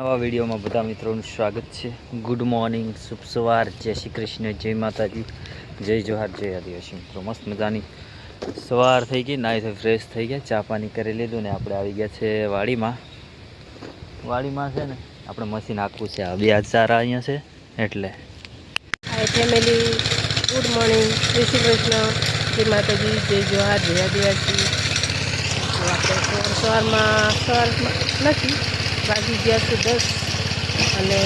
નવા વિડીયોમાં બધા મિત્રોનું સ્વાગત છે. ગુડ મોર્નિંગ શુભ સવાર. જય શ્રી કૃષ્ણ, જય માતાજી. જય જોહાર, જય આદિવાસી મિત્રો. મસ્ત મજાની સવાર થઈ ગઈ. નાઈ થઈ ફ્રેશ થઈ ગયા. ચા પાણી કરી લીધું ને આપણે આવી ગયા છે વાડીમાં. વાડીમાં છે ને આપણે મશીન આખું છે. આ બે સારા અહીંયા છે એટલે. હાય ફેમિલી ગુડ મોર્નિંગ જય શ્રી કૃષ્ણ. જય માતાજી. જય જોહાર, જય આદિવાસી. સવારમાં સવારમાં નથી. વાગી ગયા છે દસ અને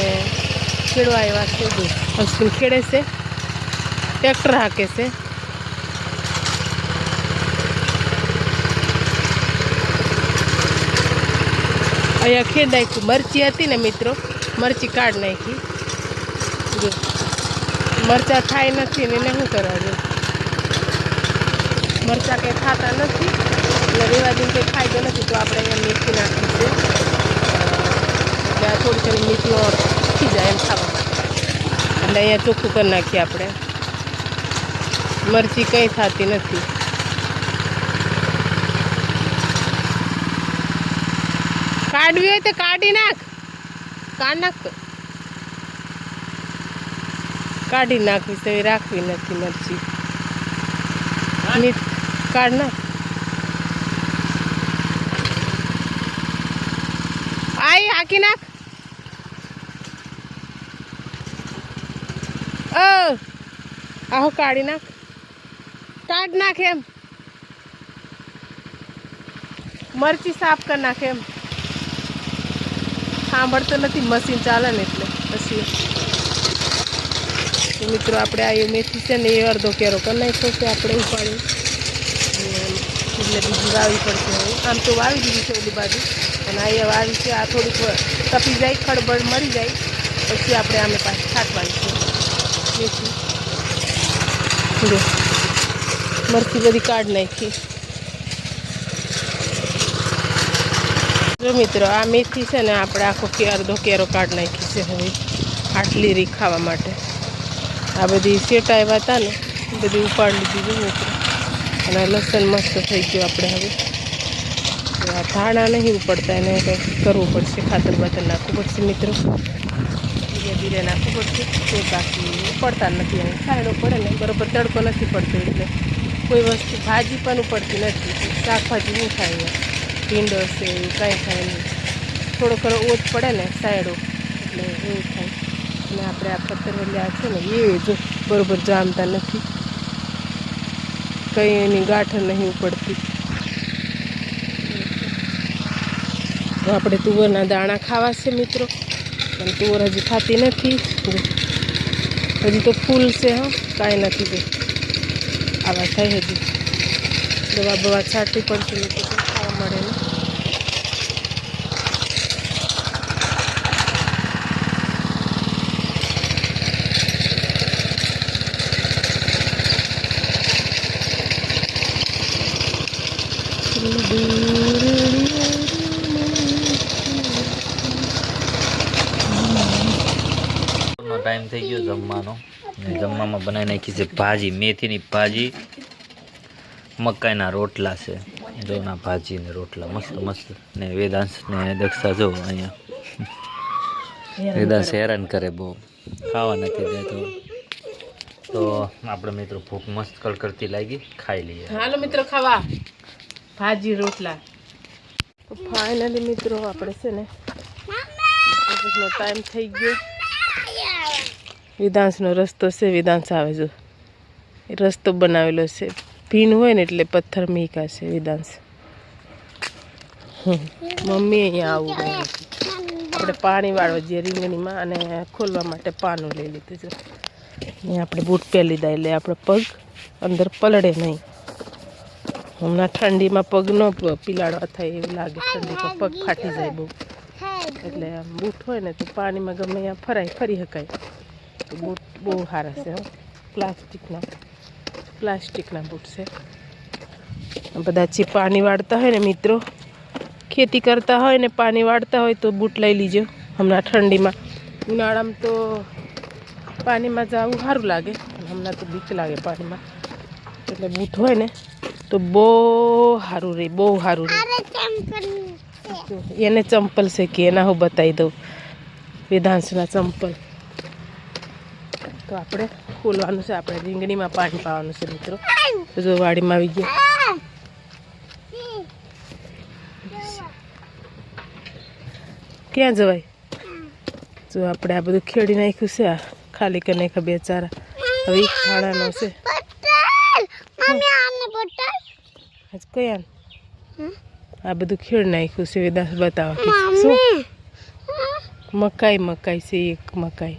ખેડવા આવ્યા છે હસબન્ડ ખેડે છે, ટ્રેક્ટર હાકે છે. અહીંયા ખેડ નાખ્યું મરચી હતી ને મિત્રો, મરચી કાઢ નાખી. જો, મરચા થાય નથી ને એને શું કરવા દે મરચા કંઈ ખાતા નથી, એટલે રેવાજીને કંઈ ફાયદો નથી, તો આપણે અહીંયા મેથી નાખી છે એટલે આ થોડી થોડી મેથીઓ ખી જાય એમ ખાવા માટે એટલે અહીંયા ચોખ્ખું કરી નાખીએ આપણે. મરચી કંઈ થતી નથી. કાઢવી હોય તો કાઢી નાખ. કાઢ નાખ. તો. કાઢી નાખવી છે એ રાખવી નથી મરચી. મીઠ કાઢ નાખ. આઈ, હાકી નાખ. આહો, કાઢી નાખ. કાઢ નાખ એમ. મરચી સાફ કરી નાખ એમ. સાંભળતો નથી મશીન ચાલે ને એટલે. પછી મિત્રો, આપણે આ મેથી છે ને, એ અડધો કેરો કરી નાખ્યો છે, આપણે ઉપાડી એટલે બીજી વાવી પડશે આમ તો વાવી દીધી છે ઓલી બાજુ. અને અહીંયા વાવી છે, આ થોડીક તપી જાય, ખડબડ મરી જાય. પછી આપણે આમે પાછી છાંટવાની છે. મેથી જો, મરચી બધી કાઢ નાખી. જો મિત્રો, આ મેથી છે ને, આપણે આખો અડધો કેરો કાઢ નાખી છે હવે. આટલી રી ખાવા માટે. આ બધી સેટા આવ્યા હતા ને બધી ઉપાડી લીધી મિત્રો. અને લસણ મસ્ત થઈ ગયું આપણે હવે. ધાણા નહીં ઉપડતા, એને કંઈક કરવું પડશે, ખાતર બાતર નાખવું પડશે મિત્રો. ધીરે ધીરે નાખવું પડશે, તો બાકી ઉપડતા નથી એને છાંયડો પડે ને બરોબર, તડકો નથી પડતો એટલે કોઈ વસ્તુ, ભાજી પણ ઉપડતી નથી. શાકભાજી નહીં ખાય. ભીંડો છે, એવું કાંઈ થાય નહીં. થોડો ઘણો ઓછ પડે ને સાયડો, એટલે એવું થાય. અને આપણે આ પતરવલિયા છે ને, એ જો બરોબર જામતા નથી. કંઈ એની ગાંઠ નહીં ઉપડતી. આપણે તુવરના દાણા ખાવા છે મિત્રો. પણ તુવર હજી ખાતી નથી. હજી તો ફૂલ છે, હા. કાંઈ નથી જો આવા થાય હજી. દવા બવા છાંટવી પડશે, લોકો ખાવા મળે ને. ટાઈમ થઈ ગયો જમવાનો. જમવામાં બનાવી નાખી છે ભાજી, મેથીની ભાજી, મકાઈના રોટલા છે. જોના ભાજી ને રોટલા, મસ્ત મસ્ત. ને વેદાંશ ને દક્ષા જો અહીંયા. વેદાંશ હેરાન કરે બહુ. ખાવા નથી દેતો. તો આપણે મિત્રો ભૂખ મસ્ત કડકડતી લાગી, ખાઈ લઈએ. હાલો મિત્રો, ખાવા. ભાજી, રોટલા. તો મિત્રો, આપણે છે નો ટાઈમ થઈ ગયો. વિધાંશનો રસ્તો છે વિધાંશ આવે જો. રસ્તો બનાવેલો છે. ભીન હોય ને એટલે પથ્થર મીકા છે હમ. મમ્મી અહીંયા આવું ગયું આપણે પાણી વાળવા જે રીંગણીમાં અને ખોલવા માટે પાનું લઈ લીધું છે. અહીંયા આપણે બૂટ પહેરી લીધા, એટલે આપણે પગ અંદર પલળે નહીં. હમણાં ઠંડીમાં પગ ન પીલાડવા થાય એવું લાગે. ઠંડીમાં પગ ફાટી જાય બહુ. એટલે આમ બૂટ હોય ને તો પાણીમાં ગમે અહીંયા ફરાય, ફરી શકાય. તો બૂટ બહુ સારા છે પ્લાસ્ટિકના પ્લાસ્ટિકના બૂટ છે. બધા જે પાણી વાળતા હોય ને મિત્રો ખેતી કરતા હોય ને પાણી વાળતા હોય તો બૂટ લઈ લીજો. હમણાં ઠંડીમાં. ઉનાળામાં તો પાણીમાં જવું સારું લાગે. હમણાં તો બીક લાગે પાણીમાં. એટલે બૂટ હોય ને તો બહુ સારું રહે બહુ સારું રહે એને ચંપલ છે કે એના હું બતાવી દઉં. વેદાંશના ચંપલ. તો આપણે ખોલવાનું છે આપણે રીંગણીમાં પાણી પાવાનું છે મિત્રો. તો જો વાડીમાં આવી ગયા. ક્યાં જવાય? જો આપણે આ બધું ખેડી નાખ્યું છે આ ખાલી કરી નાખ્યા બે ચાર. હવે થાળાનો છે. કયા આ બધું ખેડ નાખ્યું છે વેદાંશ બતાવો શું? મકાઈ મકાઈ છે એક મકાઈ.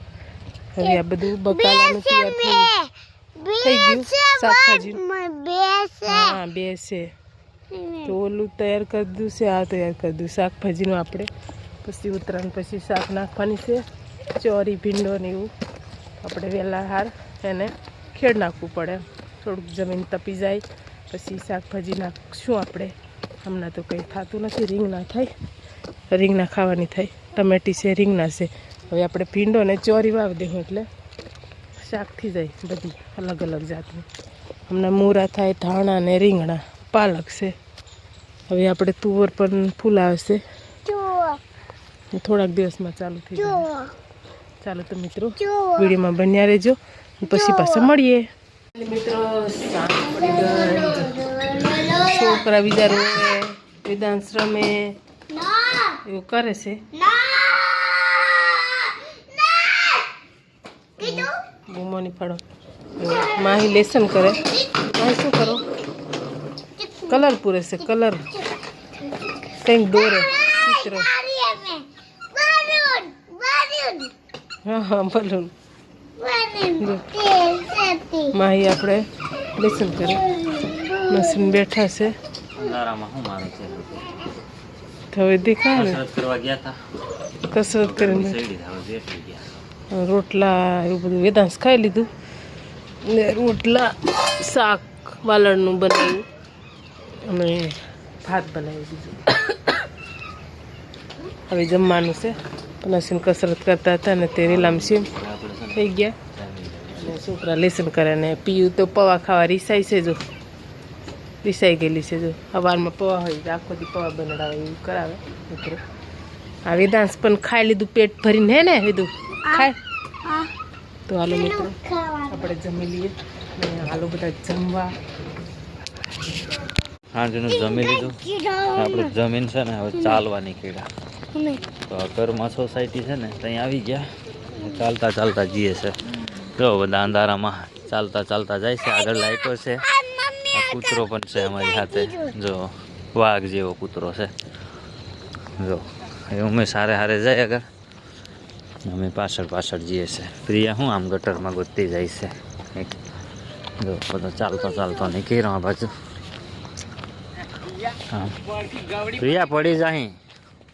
હવે આ બધું બકાલાનું તૈયાર થઈ થઈ ગયું? શાકભાજી હા બે છે. તો ઓલું તૈયાર કરી દઉં છે આ તૈયાર કરી દઉં શાકભાજીનું આપણે પછી ઉત્તરાયણ પછી શાક નાખવાની છે. ચોરી ભીંડો ને એવું. આપણે વહેલા હાર એને ખેડ નાખવું પડે. થોડુંક જમીન તપી જાય પછી શાકભાજી નાખશું આપણે. હમણાં તો કંઈ થતું નથી રીંગણા થાય. રીંગણા ખાવાની થાય. ટમેટી છે રીંગણા છે. હવે આપણે ભીંડો ને ચોરી વાવી દઈએ એટલે શાક થઈ જાય બધી અલગ અલગ જાતની. હમણાં મૂરા થાય ધાણા ને રીંગણા પાલક છે. હવે આપણે તુવર પણ ફૂલ આવશે. થોડાક દિવસમાં ચાલુ થઈ જાય. ચાલો તો મિત્રો વિડીયોમાં બન્યા રહેજો. પછી પાછા મળીએ. મિત્રો છોકરા બીજા રોવે વેદાંશ રમે. એવું કરે છે? બૂમોની ફાળો માહી લેસન કરે. માહી શું કરો? કલર પૂરે છે કલર. કંઈક દોરે ચિત્ર. હા હા બલૂન. માહી આપણે લેસન કરે. મશીન બેઠા છે. તો હવે દેખાય ને? કસરત કરીને. રોટલા એવું બધું વેદાંશ ખાઈ લીધું. ને રોટલા, શાક વાલણનું બનાવ્યું. અને ભાત બનાવી દીધું. હવે જમવાનું છે. પલાસીને કસરત કરતા હતા ને તે રીલામસી હવે આપણે છે ને થઈ ગયા. અને છોકરા લેસન કરે ને પીયું તો પવા ખાવા રીસાય છે જો. રીસાઈ ગયેલી છે જો. સવારમાં પવા હોય તો આખો દી પવા બનાવે એવું કરાવે. મિત્રો. આ વેદાંશ પણ ખાઈ લીધું, પેટ ભરીને, હે ને લીધું ખાય. તો હાલો મિત્રો આપણે જમી લઈએ. હાલો બધા જમવા. જમી લીધું. આપણે જમીન છે ને હવે ચાલવા નીકળ્યા તો આ ઘરમાં સોસાયટી છે ને ત્યાં આવી ગયા. ચાલતા ચાલતા જઈએ છે. જો બધા અંધારામાં ચાલતા ચાલતા જાય છે. આગળ લાઈટો છે. આ કૂતરો પણ છે અમારી સાથે જો વાઘ જેવો કૂતરો છે. જો એ અમે સારે હારે જાય આગળ. અમે પાછળ પાછળ જઈએ છે. પ્રિયા શું આમ ગટરમાં ગોતતી જાય છે. એક, જો, બધો ચાલતો ચાલતો નીકળ્યો આ બાજુ. હા. પ્રિયા પડી જાય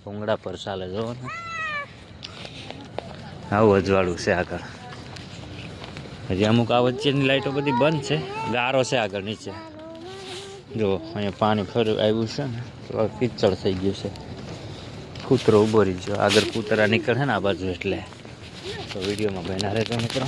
ભૂંગળા પર ચાલે જો ને. આવું અજવાળું છે આગળ. હજી અમુક આ વચ્ચેની લાઈટો બધી બંધ છે. ગારો છે આગળ નીચે. જો, અહીંયા પાણી ફર્યું આવ્યું છે ને. કિચડ થઈ ગયું છે. કૂતરો ઊભો રહી ગયો આગળ કૂતરા નીકળે ને આ બાજુ એટલે. તો વિડીયોમાં બન્યા રહેતો મિત્રો.